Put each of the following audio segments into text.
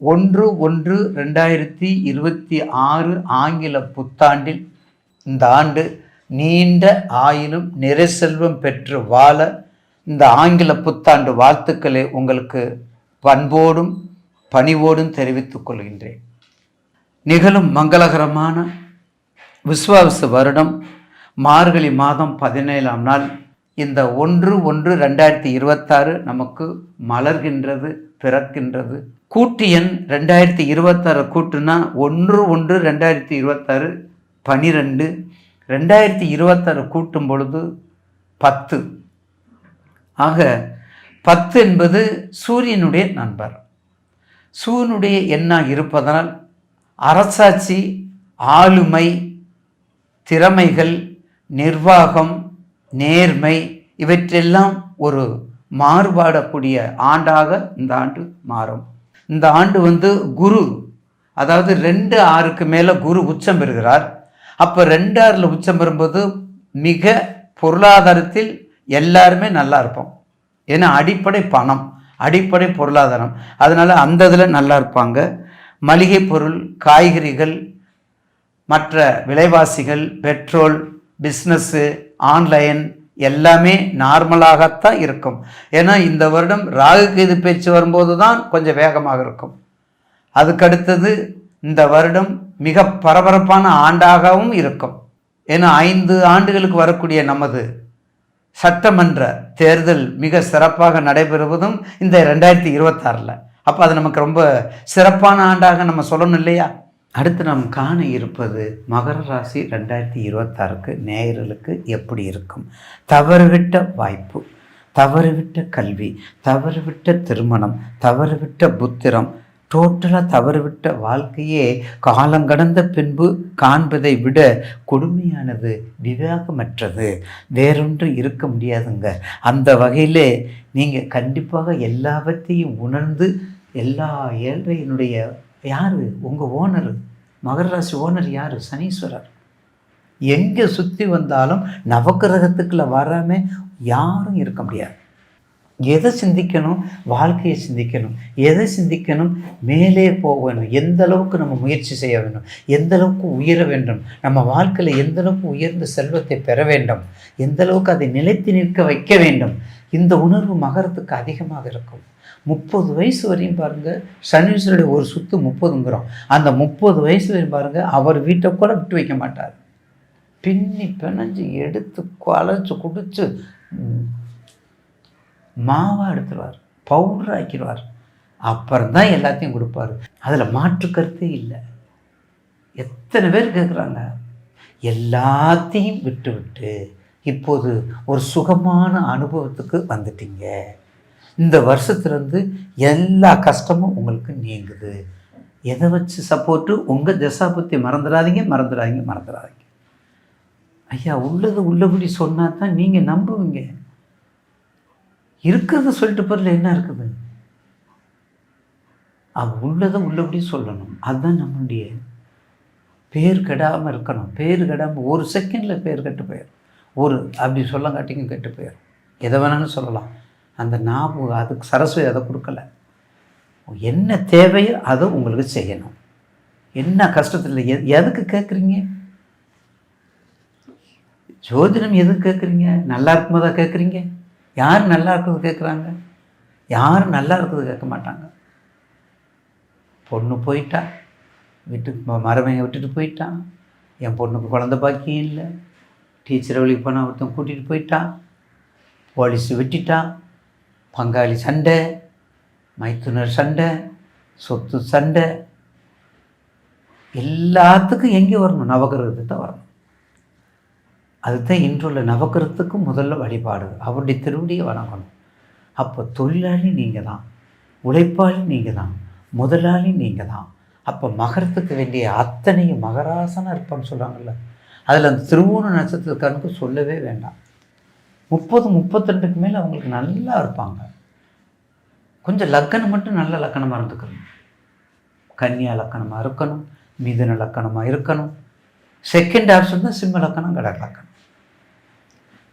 ஒன்று ஒன்று ரெண்டாயிரத்தி இருபத்தி ஆறு ஆங்கில புத்தாண்டில் இந்த ஆண்டு நீண்ட ஆயிலும் நிறை செல்வம் பெற்று வாழ இந்த ஆங்கில புத்தாண்டு வாழ்த்துக்களை உங்களுக்கு பண்போடும் பணிவோடும் தெரிவித்துக் கொள்கின்றேன். நிகழும் மங்களகரமான விஸ்வாவிச வருடம் மார்கழி மாதம் பதினேழாம் நாள் இந்த ஒன்று ஒன்று ரெண்டாயிரத்தி இருபத்தாறு நமக்கு மலர்கின்றது பிறக்கின்றது. கூட்டு எண் ரெண்டாயிரத்தி இருபத்தாறு கூட்டுனா ஒன்று ஒன்று ரெண்டாயிரத்தி இருபத்தாறு பனிரெண்டு. ரெண்டாயிரத்தி இருபத்தாறு கூட்டும் பொழுது பத்து. ஆக பத்து என்பது சூரியனுடைய நண்பர். சூரியனுடைய எண்ணாக இருப்பதனால் அரசாட்சி ஆளுமை திறமைகள் நிர்வாகம் நேர்மை இவற்றெல்லாம் ஒரு மாறுபாடக்கூடிய ஆண்டாக இந்த ஆண்டு மாறும். இந்த ஆண்டு வந்து குரு அதாவது ரெண்டு ஆறுக்கு மேலே குரு உச்சம் பெறுகிறார். அப்போ ரெண்டு ஆறில் உச்சம் பெறும்போது மிக பொருளாதாரத்தில் எல்லாருமே நல்லா இருப்போம். ஏன்னா அடிப்படை பணம் அடிப்படை பொருளாதாரம். அதனால் அந்த இதில் நல்லா இருப்பாங்க. மளிகை பொருள் காய்கறிகள் மற்ற விலைவாசிகள் பெட்ரோல் பிஸ்னஸ்ஸு ஆன்லைன் எல்லாமே நார்மலாகத்தான் இருக்கும். ஏன்னா இந்த வருடம் ராகு இது பேச்சு வரும்போது தான் கொஞ்சம் வேகமாக இருக்கும். அதுக்கடுத்தது இந்த வருடம் மிக பரபரப்பான ஆண்டாகவும் இருக்கும். ஏன்னா ஐந்து ஆண்டுகளுக்கு வரக்கூடிய நமது சட்டமன்ற தேர்தல் மிக சிறப்பாக நடைபெறுவதும் இந்த ரெண்டாயிரத்தி இருபத்தாறில். அப்போ அது நமக்கு ரொம்ப சிறப்பான ஆண்டாக நம்ம சொல்லணும் இல்லையா? அடுத்து நாம் காண இருப்பது மகர ராசி ரெண்டாயிரத்தி இருபத்தாறுக்கு நேயர்களுக்கு எப்படி இருக்கும்? தவறுவிட்ட வாய்ப்பு தவறுவிட்ட கல்வி தவறுவிட்ட திருமணம் தவறுவிட்ட புத்திரம் டோட்டலாக தவறுவிட்ட வாழ்க்கையே காலங்கடந்த பின்பு காண்பதை விட கொடுமையானது விவேகமற்றது. வேறொன்று இருக்க முடியாதுங்க. அந்த வகையிலே நீங்கள் கண்டிப்பாக எல்லாவற்றையும் உணர்ந்து எல்லா ஏழ்றையினுடைய யார்? உங்கள் ஓனர் மகர ராசி ஓனர் யார்? சனீஸ்வரர். எங்கே சுற்றி வந்தாலும் நவக்கிரகத்துக்குள்ளே வராமல் யாரும் இருக்க முடியாது. எதை சிந்திக்கணும்? வாழ்க்கையை சிந்திக்கணும். எதை சிந்திக்கணும்? மேலே போக வேணும். எந்த அளவுக்கு நம்ம முயற்சி செய்ய வேண்டும்? எந்த அளவுக்கு உயர வேண்டும்? நம்ம வாழ்க்கையில் எந்த அளவுக்கு உயர்ந்த செல்வத்தை பெற வேண்டும்? எந்த அளவுக்கு அதை நிலைத்து நிற்க வைக்க வேண்டும்? இந்த உணர்வு மகரத்துக்கு அதிகமாக இருக்கும். முப்பது வயசு வரையும் பாருங்கள் சனீஸ்வரோடைய ஒரு சுத்து முப்பதுங்கிறோம். அந்த முப்பது வயசு வரையும் பாருங்கள் அவர் வீட்டை கூட விட்டு வைக்க மாட்டார். பின்னி பிணைஞ்சு எடுத்து குழச்சி குடிச்சு மாவாக எடுத்துருவார் பவுடர் ஆக்கிடுவார் அப்புறம் தான் எல்லாத்தையும் கொடுப்பாரு. அதில் மாற்று கருத்தே இல்லை. எத்தனை பேர் கேட்குறாங்க எல்லாத்தையும் விட்டு விட்டு இப்போது ஒரு சுகமான அனுபவத்துக்கு வந்துட்டீங்க. இந்த வருஷத்துலேருந்து எல்லா கஷ்டமும் உங்களுக்கு நீங்குது. எதை வச்சு சப்போர்ட்டு உங்கள் தசாபத்தி மறந்துடாதீங்க மறந்துடாதீங்க மறந்துடாதீங்க. ஐயா உள்ளது உள்ளபடி சொன்னால் தான் நீங்கள் நம்புவீங்க. இருக்கிறத சொல்லிட்டு பொருள் என்ன இருக்குது? அது உள்ளதை உள்ளபடி சொல்லணும். அதுதான் நம்மளுடைய பேர் கெடாமல் இருக்கணும். பேர் கெடாமல் ஒரு செகண்டில் பேர் கெட்டு போயிடும் ஒரு அப்படி சொல்லங்காட்டிங்க கெட்டு போயிடும் எதை வேணாலும் சொல்லலாம். அந்த ஞாபகம் அதுக்கு சரஸ்வதி அதை கொடுக்கல. என்ன தேவையோ அதை உங்களுக்கு செய்யணும். என்ன கஷ்டத்தில் எ எதுக்கு கேட்குறீங்க ஜோதிடம் எதுக்கு கேட்குறீங்க நல்லா இருக்கும்போதா கேட்குறீங்க யார் நல்லா இருக்கிறது கேட்குறாங்க யாரும் நல்லா இருக்கிறது கேட்க மாட்டாங்க. பொண்ணு போயிட்டா விட்டு மரமையை விட்டுட்டு போயிட்டான் என் பொண்ணுக்கு குழந்த பாக்கியம் இல்லை. டீச்சர் வழிக்கு போனால் ஒருத்தன் கூட்டிகிட்டு போயிட்டான் போலீஸ் வெட்டிட்டான் பங்காளி சண்டை மைத்துனர் சண்டை சொத்து சண்டை. எல்லாத்துக்கும் எங்கே வரணும்? நவகிரகத்துக்கு தான் வரணும். அதுதான் இன்றுள்ள நவக்கிரத்துக்கு முதல்ல வழிபாடு. அவருடைய திருவடியை வணங்கணும். அப்போ தொழிலாளி நீங்கள் தான். உழைப்பாளி நீங்கள் தான். முதலாளி நீங்கள் தான். அப்போ மகரத்துக்கு வேண்டிய அத்தனையும் மகராசனாக இருப்பான்னு சொல்கிறாங்கல்ல அதில் அந்த திருவோண நட்சத்திரக்காரனுக்கு சொல்லவே வேண்டாம். முப்பது முப்பத்திரெண்டுக்கு மேலே அவங்களுக்கு நல்லா இருப்பாங்க. கொஞ்சம் லக்கணம் மட்டும் நல்ல லக்கணமாக இருந்துக்கணும். கன்னியா லக்கணமாக இருக்கணும் மிதுன லக்கணமாக இருக்கணும். செகண்ட் ஆப்ஷன் தான் சிம்ம லக்கணம் கடக லக்கணம்.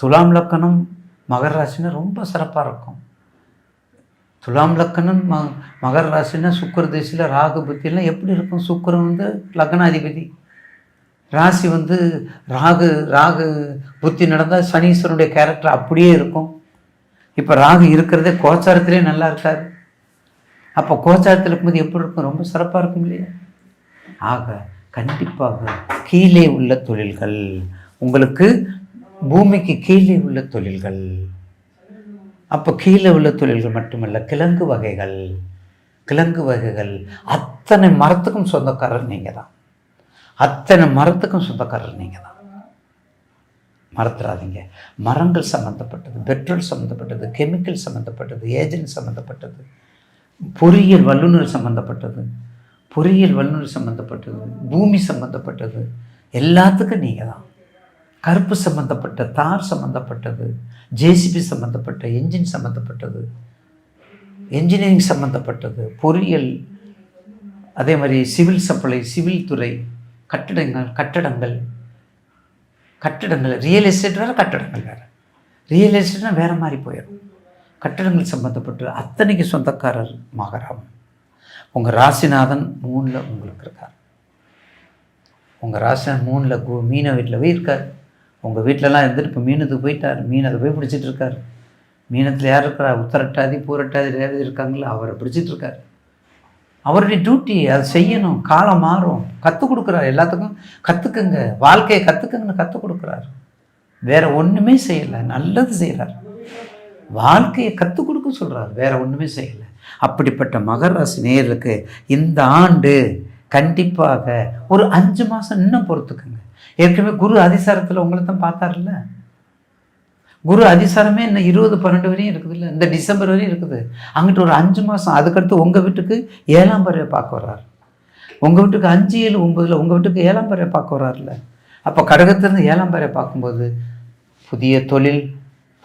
துலாம் லக்கணம் மகர ராசினா ரொம்ப சிறப்பாக இருக்கும். துலாம் லக்கணம் ம மகர ராசினா சுக்கர திசையில் ராகு புத்தியெல்லாம் எப்படி இருக்கும்? சுக்கரன் வந்து லக்னாதிபதி. ராசி வந்து ராகு ராகு புத்தி நடந்தால் சனீஸ்வரனுடைய கேரக்டர் அப்படியே இருக்கும். இப்போ ராகு இருக்கிறதே கோச்சாரத்திலே நல்லா இருக்கார் அப்போ கோச்சாரத்தில் இருக்கும்போது எப்படி இருக்கும்? ரொம்ப சிறப்பாக இருக்கும் இல்லையா? ஆக கண்டிப்பாக கீழே உள்ள தொழில்கள் உங்களுக்கு பூமிக்கு கீழே உள்ள தொழில்கள். அப்போ கீழே உள்ள தொழில்கள் மட்டுமல்ல கிழங்கு வகைகள். கிழங்கு வகைகள் அத்தனை மரத்துக்கும் சொந்தக்காரர் நீங்கள் தான் அத்தனை மரத்துக்கும் சொந்தக்காரர் நீங்கள் தான் மறந்துடாதீங்க. மரங்கள் சம்மந்தப்பட்டது பெட்ரோல் சம்மந்தப்பட்டது கெமிக்கல் சம்மந்தப்பட்டது ஏஜென்ட் சம்மந்தப்பட்டது பொறியியல் வல்லுநர் சம்மந்தப்பட்டது பொறியியல் வல்லுநர் சம்மந்தப்பட்டது பூமி சம்மந்தப்பட்டது எல்லாத்துக்கும் நீங்கள் தான் கருப்பு சம்மந்தப்பட்ட தார் சம்மந்தப்பட்டது ஜேசிபி சம்மந்தப்பட்ட என்ஜின் சம்மந்தப்பட்டது என்ஜினியரிங் சம்மந்தப்பட்டது பொறியியல் அதே மாதிரி சிவில் சப்ளை சிவில் துறை கட்டிடங்கள் கட்டடங்கள். கட்டடங்கள் ரியல் எஸ்டேட் வேறு கட்டடங்கள் வேறு. ரியல் எஸ்டேட்னா வேறு மாதிரி போயிடும். கட்டடங்கள் சம்மந்தப்பட்டு அத்தனைக்கு சொந்தக்காரர் மகரம் உங்கள் ராசிநாதன் மூணில் உங்களுக்கு இருக்கார். உங்கள் ராசிநாதன் மூணில் கு மீன வீட்டில் போய் இருக்கார். உங்கள் வீட்டிலலாம் இருந்துட்டு இப்போ மீனத்துக்கு போயிட்டார். மீன் அதை போய் பிடிச்சிட்டு இருக்கார். மீனத்தில் யார் இருக்கிறா? உத்தரட்டாதி பூரட்டாதி ரேவதி இருக்காங்களோ? அவரை பிடிச்சிட்டு இருக்கார். அவருடைய டியூட்டி அதை செய்யணும். காலம் மாறும். கற்றுக் கொடுக்குறாரு. எல்லாத்துக்கும் கற்றுக்குங்க வாழ்க்கையை கற்றுக்குங்கன்னு கற்றுக் கொடுக்குறாரு. வேற ஒன்றுமே செய்யலை. நல்லது செய்கிறார் வாழ்க்கையை கற்றுக் கொடுக்க சொல்கிறார் வேற ஒன்றுமே செய்யலை. அப்படிப்பட்ட மகர ராசி நேயர்களுக்கு இந்த ஆண்டு கண்டிப்பாக ஒரு அஞ்சு மாதம் இன்னும் பொறுத்துக்குங்க. ஏற்கனவே குரு அதிசாரத்தில் உங்களை தான் பார்த்தார்ல குரு அதிசாரமே இன்னும் இருபது பன்னெண்டு வரையும் இருக்குது இல்லை இந்த டிசம்பர் வரையும் இருக்குது. அங்கிட்டு ஒரு அஞ்சு மாதம் அதுக்கடுத்து உங்கள் வீட்டுக்கு ஏழாம் பறவை பார்க்க வர்றார். உங்கள் வீட்டுக்கு அஞ்சு ஏழு ஒம்பதில் உங்கள் வீட்டுக்கு ஏழாம் பறவை பார்க்க வர்றாருல அப்போ கடகத்திலிருந்து ஏழாம் பறவை பார்க்கும்போது புதிய தொழில்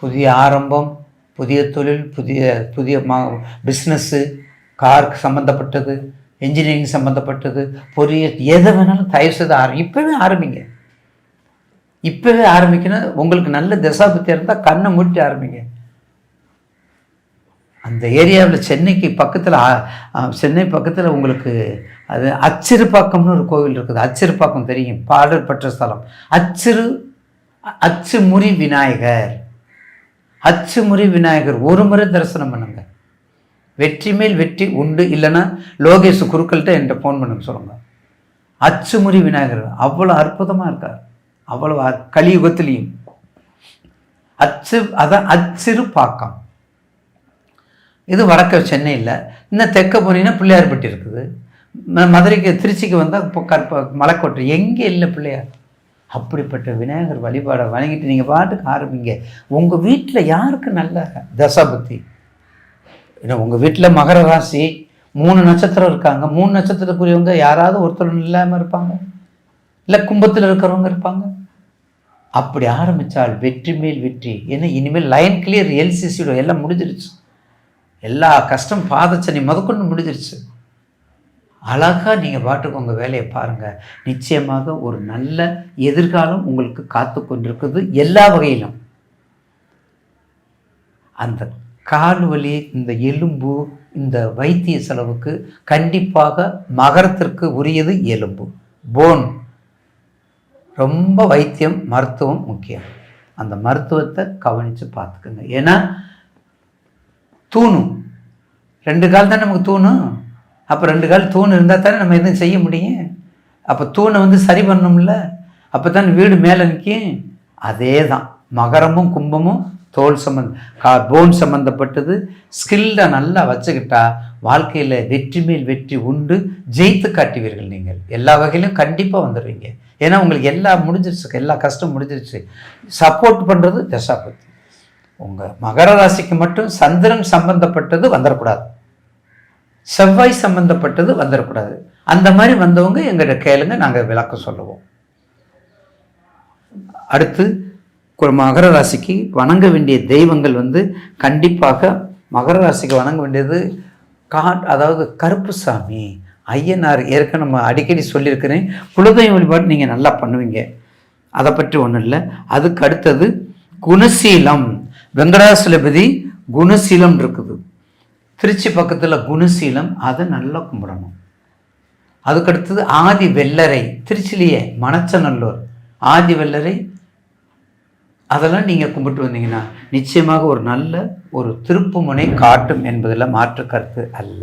புதிய ஆரம்பம் புதிய தொழில் புதிய புதிய மா பிஸ்னஸ்ஸு கார் சம்மந்தப்பட்டது இன்ஜினியரிங் சம்மந்தப்பட்டது பொறியியல் எதை வேணாலும் தயவு செய்து ஆரம்பி இப்போவே ஆரம்பிங்க. இப்போவே ஆரம்பிக்கணும். உங்களுக்கு நல்ல தசாபத்தி இருந்தால் கண்ணை மூட்டி ஆரம்பிங்க. அந்த ஏரியாவில் சென்னைக்கு பக்கத்தில் சென்னை பக்கத்தில் உங்களுக்கு அது அச்சிறுப்பாக்கம்னு ஒரு கோவில் இருக்குது. அச்சிறுப்பாக்கம் தெரியும். பாடல் பெற்ற ஸ்தலம். அச்சிறு அச்சுமுறி விநாயகர். அச்சுமுறி விநாயகர். ஒரு முறை தரிசனம் பண்ணுங்க. வெற்றி மேல் வெற்றி உண்டு. இல்லைன்னா லோகேஷ் குருக்கள்கிட்ட என்கிட்ட ஃபோன் பண்ணுங்க சொல்லுங்க. அச்சுமுறி விநாயகர். அவ்வளோ அற்புதமாக இருக்கார். அவ்வளோ கலியுகத்திலையும். அச்சு அதான் அச்சிறு பாக்கம் இது வடக்க சென்னையில். இன்னும் தெற்க போனீங்கன்னா பிள்ளையார்பட்டி இருக்குது. மதுரைக்கு திருச்சிக்கு வந்தால் இப்போ கற்ப மலைக்கோட்டை. எங்கே இல்லை பிள்ளையார்? அப்படிப்பட்ட விநாயகர் வழிபாடை வணங்கிட்டு நீங்கள் பாட்டுக்கு ஆரம்பிங்க. உங்கள் வீட்டில் யாருக்கு நல்ல தசாபுத்தி ஏன்னா உங்கள் வீட்டில் மகர ராசி. மூணு நட்சத்திரம் இருக்காங்க. மூணு நட்சத்திரத்துக்குரியவங்க யாராவது ஒருத்தர் இல்லாமல் இருப்பாங்க. இல்லை கும்பத்தில் இருக்கிறவங்க இருப்பாங்க. அப்படி ஆரம்பித்தால் வெற்றி மேல் வெற்றி. ஏன்னா இனிமேல் லைன் கிளியர் எல்சிசியோட எல்லாம் முடிஞ்சிருச்சு. எல்லா கஷ்டம் பாதச்சனி முதற்கொண்டு முடிஞ்சிருச்சு. அழகாக நீங்கள் பாட்டுக்கு உங்கள் வேலையை பாருங்கள் நிச்சயமாக ஒரு நல்ல எதிர்காலம் உங்களுக்கு காத்து கொண்டிருக்குது எல்லா வகையிலும். அந்த கால் வலி இந்த எலும்பு இந்த வைத்திய செலவுக்கு கண்டிப்பாக மகரத்திற்கு உரியது எலும்பு. போன் ரொம்ப வைத்தியம் மருத்துவம் முக்கியம். அந்த மருத்துவத்தை கவனித்து பார்த்துக்குங்க. ஏன்னா தூணும். ரெண்டு கால் தான் நமக்கு தூணும்? அப்போ ரெண்டு கால் தூண் இருந்தால் தானே நம்ம எதுவும் செய்ய முடியும்? அப்போ தூணை வந்து சரி பண்ணணும்ல? அப்போ தான் வீடு மேலே நிற்கும் அதே தான் மகரமும் கும்பமும் தோல் சம்மந்த கா போன் சம்மந்தப்பட்டது ஸ்கில்லை நல்லா வச்சுக்கிட்டா வாழ்க்கையில் வெற்றி மேல் வெற்றி உண்டு. ஜெயித்து காட்டுவீர்கள் நீங்கள். எல்லா வகையிலும் கண்டிப்பாக வந்துடுவீங்க. ஏன்னா உங்களுக்கு எல்லா முடிஞ்சிருச்சு எல்லா கஷ்டம் முடிஞ்சிருச்சு. சப்போர்ட் பண்ணுறது தசாபதி உங்கள் மகர ராசிக்கு மட்டும் சந்திரன் சம்பந்தப்பட்டது வந்துடக்கூடாது செவ்வாய் சம்பந்தப்பட்டது வந்துடக்கூடாது அந்த மாதிரி வந்தவங்க எங்கிட்ட கேளுங்க நாங்கள் விளக்கம் சொல்லுவோம். அடுத்து மகர ராசிக்கு வணங்க வேண்டிய தெய்வங்கள் வந்து கண்டிப்பாக மகர ராசிக்கு வணங்க வேண்டியது கா அதாவது கருப்புசாமி. ஐயனார் ஏற்கனவே நம்ம அடிக்கடி சொல்லியிருக்கிறேன். குலதெய்வ வழிபாடு நீங்கள் நல்லா பண்ணுவீங்க. அதை பற்றி ஒன்றும் இல்லை. அதுக்கு அடுத்தது குணசீலம். வெங்கடாசலபதி குணசீலம் இருக்குது. திருச்சி பக்கத்தில் குணசீலம் அதை நல்லா கும்பிடணும். அதுக்கடுத்தது ஆதி வெள்ளரை. திருச்சிலேயே மணச்சநல்லூர். ஆதி வெள்ளரை அதெல்லாம் நீங்கள் கும்பிட்டு வந்தீங்கன்னா நிச்சயமாக ஒரு நல்ல ஒரு திருப்புமுனை காட்டும் என்பதில் மாற்று கருத்து அல்ல.